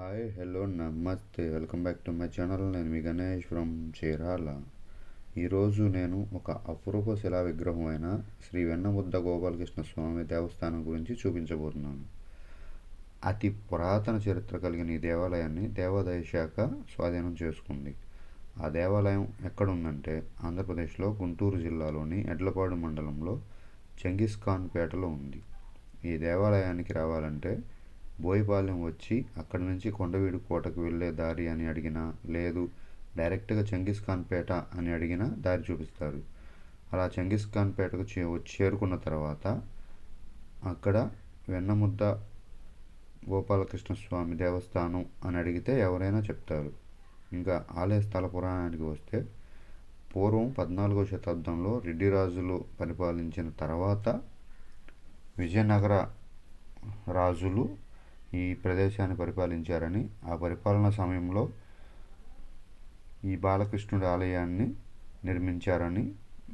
Hi hello నమస్తే welcome back to my channel నేను మీ గణేష్ ఫ్రమ్ చీరాల ఈరోజు నేను ఒక అపురూప శిలా విగ్రహం అయిన శ్రీ వెన్నముద్ద గోపాలకృష్ణ స్వామి దేవస్థానం గురించి చూపించబోతున్నాను. అతి పురాతన చరిత్ర కలిగిన ఈ దేవాలయాన్ని దేవాదాయ శాఖ స్వాధీనం చేసుకుంది. ఆ దేవాలయం ఎక్కడుందంటే ఆంధ్రప్రదేశ్లో గుంటూరు జిల్లాలోని ఎడ్లపాడు మండలంలో చెంగిస్ ఖాన్ పేటలో ఉంది. ఈ దేవాలయానికి రావాలంటే బోయపాలెం వచ్చి అక్కడి నుంచి కొండవీడు కోటకు వెళ్ళే దారి అని అడిగినా లేదు డైరెక్ట్గా చెంగిస్ ఖాన్ పేట అని అడిగినా దారి చూపిస్తారు. అలా చెంగిస్ ఖాన్ పేటకు చే చేరుకున్న తర్వాత అక్కడ వెన్నముద్ద గోపాలకృష్ణ స్వామి దేవస్థానం అని అడిగితే ఎవరైనా చెప్తారు. ఇంకా ఆలయ స్థల పురాణానికి వస్తే పూర్వం పద్నాలుగో శతాబ్దంలో రెడ్డి రాజులు పరిపాలించిన తర్వాత విజయనగర రాజులు ఈ ప్రదేశాన్ని పరిపాలించారని ఆ పరిపాలన సమయంలో ఈ బాలకృష్ణుడి ఆలయాన్ని నిర్మించారని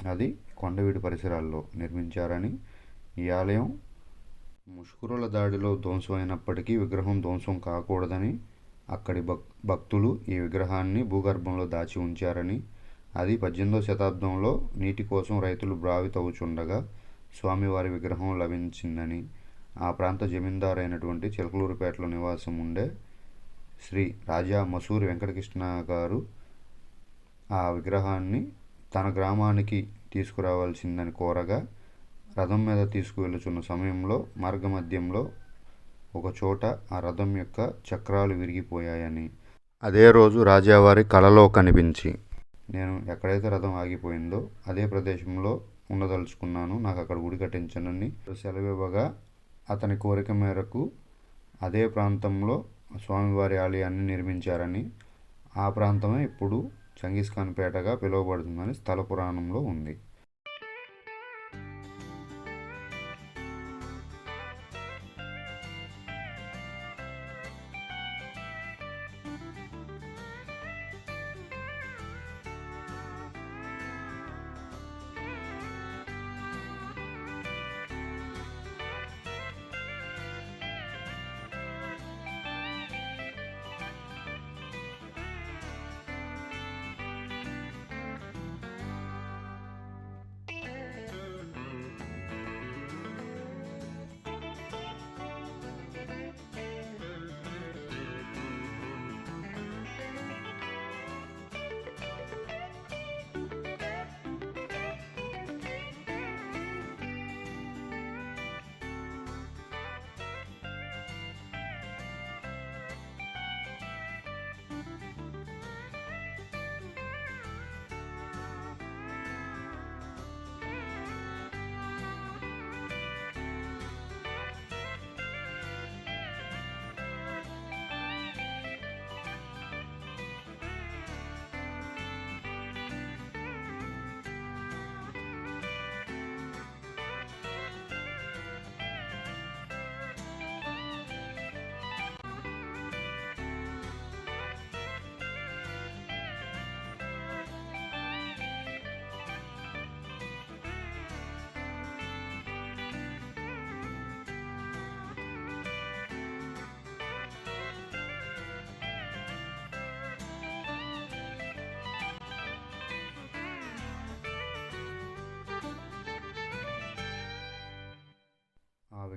అది కొండవీడి పరిసరాల్లో నిర్మించారని ఈ ఆలయం ముష్కరుల దాడిలో ధ్వంసమైనప్పటికీ విగ్రహం ధ్వంసం కాకూడదని అక్కడి భక్ భక్తులు ఈ విగ్రహాన్ని భూగర్భంలో దాచి ఉంచారని అది పద్దెనిమిదవ శతాబ్దంలో నీటి కోసం రైతులు బావి తవ్వుచుండగా స్వామివారి విగ్రహం లభించిందని ఆ ప్రాంత జమీందారు అయినటువంటి చిలకలూరుపేటలో నివాసం ఉండే శ్రీ రాజా మసూరి వెంకటకృష్ణ గారు ఆ విగ్రహాన్ని తన గ్రామానికి తీసుకురావాల్సిందని కోరగా రథం మీద తీసుకువెళ్ళుచున్న సమయంలో మార్గమధ్యంలో ఒక చోట ఆ రథం యొక్క చక్రాలు విరిగిపోయాయని. అదే రోజు రాజావారి కలలో కనిపించి నేను ఎక్కడైతే రథం ఆగిపోయిందో అదే ప్రదేశంలో ఉండదలుచుకున్నాను. నాకు అక్కడ గుడి కట్టించనని సెలవివ్వగా అతని కోరిక మేరకు అదే ప్రాంతంలో స్వామివారి ఆలయాన్ని నిర్మించారని ఆ ప్రాంతమే ఇప్పుడు చంగీస్ ఖాన్ పేటగా పిలువబడుతుందని స్థల పురాణంలో ఉంది.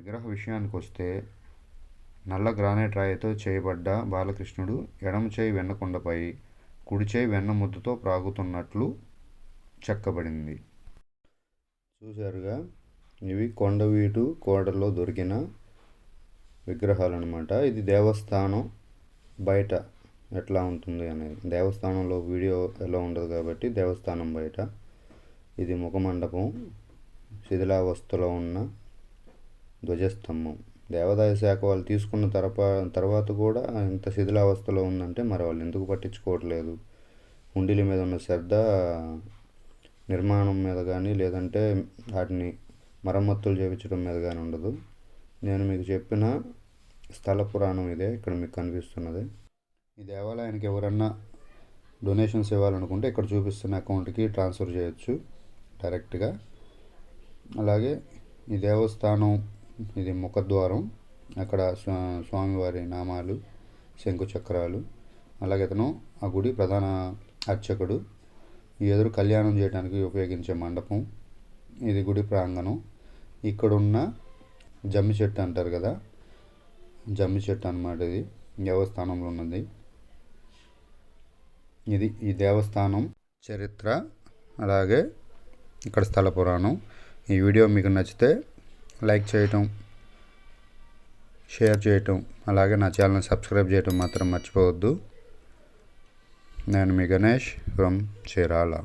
విగ్రహ విషయానికి వస్తే నల్ల గ్రానైట్ రాయితో చేయబడ్డ బాలకృష్ణుడు ఎడమ చేయి వెన్నకొండపై కుడి చేయి వెన్న ముద్దతో ప్రాగుతున్నట్లు చెక్కబడింది. చూశారుగా ఇవి కొండవీటు కోడల్లో దొరికిన విగ్రహాలు అనమాట ఇది దేవస్థానం బయట ఎట్లా ఉంటుంది అనేది. దేవస్థానంలో వీడియో ఎలా ఉండదు కాబట్టి దేవస్థానం బయట. ఇది ముఖమండపం శిథిలావస్థలో ఉన్న ధ్వజస్తంభం. దేవాదాయ శాఖ వాళ్ళు తీసుకున్న తర్వా తర్వాత కూడా ఇంత శిథిలావస్థలో ఉందంటే మరి వాళ్ళు ఎందుకు పట్టించుకోవట్లేదు? హుండీల మీద ఉన్న శ్రద్ధ నిర్మాణం మీద కానీ లేదంటే వాటిని మరమ్మతులు చేయించడం మీద కానీ ఉండదు. నేను మీకు చెప్పిన స్థల పురాణం ఇదే ఇక్కడ మీకు కనిపిస్తున్నది. ఈ దేవాలయానికి ఎవరన్నా డొనేషన్స్ ఇవ్వాలనుకుంటే ఇక్కడ చూపిస్తున్న అకౌంట్కి ట్రాన్స్ఫర్ చేయొచ్చు డైరెక్ట్గా. అలాగే ఈ దేవస్థానం ఇది ముఖద్వారం. అక్కడ స్వా స్వామివారి నామాలు శంకుచక్రాలు. అలాగే ఇతను ఆ గుడి ప్రధాన అర్చకుడు. ఎదురు కళ్యాణం చేయడానికి ఉపయోగించే మండపం. ఇది గుడి ప్రాంగణం. ఇక్కడున్న జమ్మి చెట్టు అంటారు కదా. జమ్మి చెట్టు అనమాట ఇది. దేవస్థానంలో ఉన్నది. ఇది ఈ దేవస్థానం చరిత్ర. అలాగే ఇక్కడ స్థల పురాణం. ఈ వీడియో మీకు నచ్చితే లైక్ చేయటం షేర్ చేయటం అలాగే నా ఛానల్ సబ్స్క్రైబ్ చేయటం మాత్రం మర్చిపోవద్దు. నేను మీ గణేష్ ఫ్రమ్ చీరాల.